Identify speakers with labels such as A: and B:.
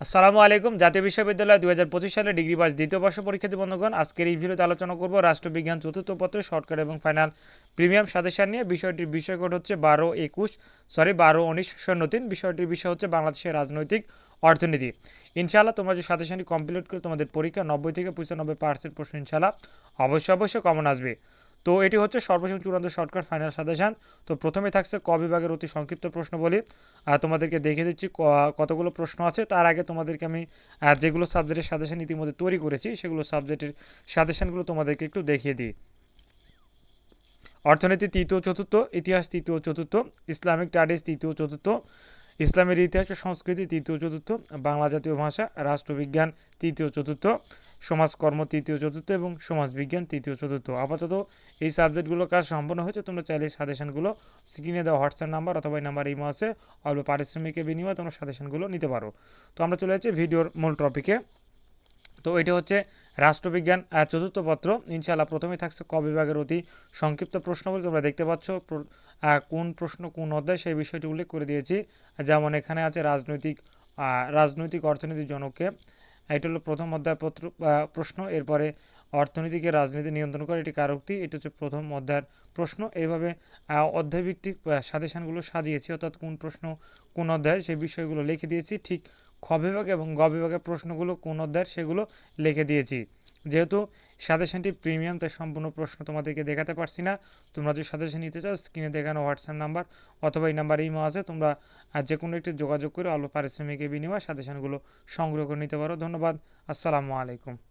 A: আসসালামু আলাইকুম। জাতীয় বিশ্ববিদ্যালয় দুই হাজার পঁচিশ সালে ডিগ্রি পাস দ্বিতীয় বর্ষ পরীক্ষার্থী বন্ধুগণ, আজকের এই ভিডিওতে আলোচনা করব রাষ্ট্রবিজ্ঞান চতুর্থ পত্রে শর্টকাট এবং ফাইনাল প্রিমিয়াম সাজেশন নিয়ে। বিষয়টির বিষয় কোড হচ্ছে বারো একুশ, সরি, বারো উনিশ শূন্য তিন। বিষয়টির বিষয় হচ্ছে বাংলাদেশের রাজনৈতিক অর্থনীতি। ইনশাআল্লাহ তোমরা যে সাজেশনটি কমপ্লিট করে তোমাদের পরীক্ষা নব্বই থেকে পঁচানব্বই পার্সেন্ট প্রশ্ন ইনশাআল্লাহ অবশ্যই অবশ্যই কমন আসবে। তো এটি হচ্ছে সর্বশেষ চূড়ান্ত শর্টকাট ফাইনাল সাজেশন। তো প্রথমে থাকছে ক বিভাগের অতি সংক্ষিপ্ত প্রশ্ন বলি। তোমাদেরকে দেখে দিচ্ছি কতগুলো প্রশ্ন আছে। তার আগে তোমাদেরকে আমি যেগুলো সাবজেক্টের সাজেশন ইতিমধ্যে তৈরি করেছি, সেগুলো সাবজেক্টের সাজেশনগুলো তোমাদেরকে একটু দেখিয়ে দিই। অর্থনীতি তৃতীয় চতুর্থ, ইতিহাস তৃতীয় চতুর্থ, ইসলামিক স্টাডিজ তৃতীয় চতুর্থ, ইসলামের ইতিহাস ও সংস্কৃতি তৃতীয় চতুর্থ, বাংলা জাতীয় ভাষা, রাষ্ট্রবিজ্ঞান তৃতীয় চতুর্থ সমাজকর্ম তৃতীয়, চতুর্থ এবং সমাজবিজ্ঞান তৃতীয়, চতুর্থ। আপাতত এই সাবজেক্টগুলো কাজ সম্পন্ন হয়েছে তোমরা চাইলে সাজেশনগুলো স্ক্রিনে দেওয়া হোয়াটসঅ্যাপ নাম্বার অথবা এই নাম্বার ইমো আছে অল্প পারিশ্রমিকের বিনিময়ে তোমরা সাজেশনগুলো নিতে পারো। তো আমরা চলে যাচ্ছি ভিডিওর মূল টপিকে তো এটা হচ্ছে রাষ্ট্রবিজ্ঞান চতুর্থ পত্র। ইনশাআল্লাহ প্রথমে থাকছে ক বিভাগের অতি সংক্ষিপ্ত প্রশ্নগুলি। তোমরা দেখতে পাচ্ছ কোন প্রশ্ন কোন অধ্যায় সেই বিষয়টি উল্লেখ করে দিয়েছি। যেমন এখানে আছে রাজনৈতিক রাজনৈতিক অর্থনীতির জনককে এটা হলো প্রথম অধ্যায় পত্র প্রশ্ন। এরপরে অর্থনীতিকে রাজনীতি নিয়ন্ত্রণ করে, এটি কারোক্তি এটা হচ্ছে প্রথম অধ্যায়ের প্রশ্ন। এইভাবে অধ্যায়ভিত্তিক সাজেশানগুলো সাজিয়েছি। অর্থাৎ কোন প্রশ্ন কোন অধ্যায় সেই বিষয়গুলো লিখে দিয়েছি। ঠিক খ বিভাগ এবং গ বিভাগের প্রশ্নগুলো কোন অধ্যায়ের, সেগুলো লিখে দিয়েছি। যেহেতু সাজেশনটি প্রিমিয়াম, তাই সম্পূর্ণ প্রশ্ন তোমাদেরকে দেখাতে পারছি না। তোমরা যদি সাজেশন নিতে চাও, স্ক্রিনে দেখানো হোয়াটসঅ্যাপ নাম্বার অথবা এই নাম্বার ইমো আছে। তোমরা যে কোনো একটি যোগাযোগ করে অল্প পারিশ্রমিকের বিনিময়ে সাজেশনগুলো সংগ্রহ করে নিতে পারো। ধন্যবাদ। আসসালামু আলাইকুম।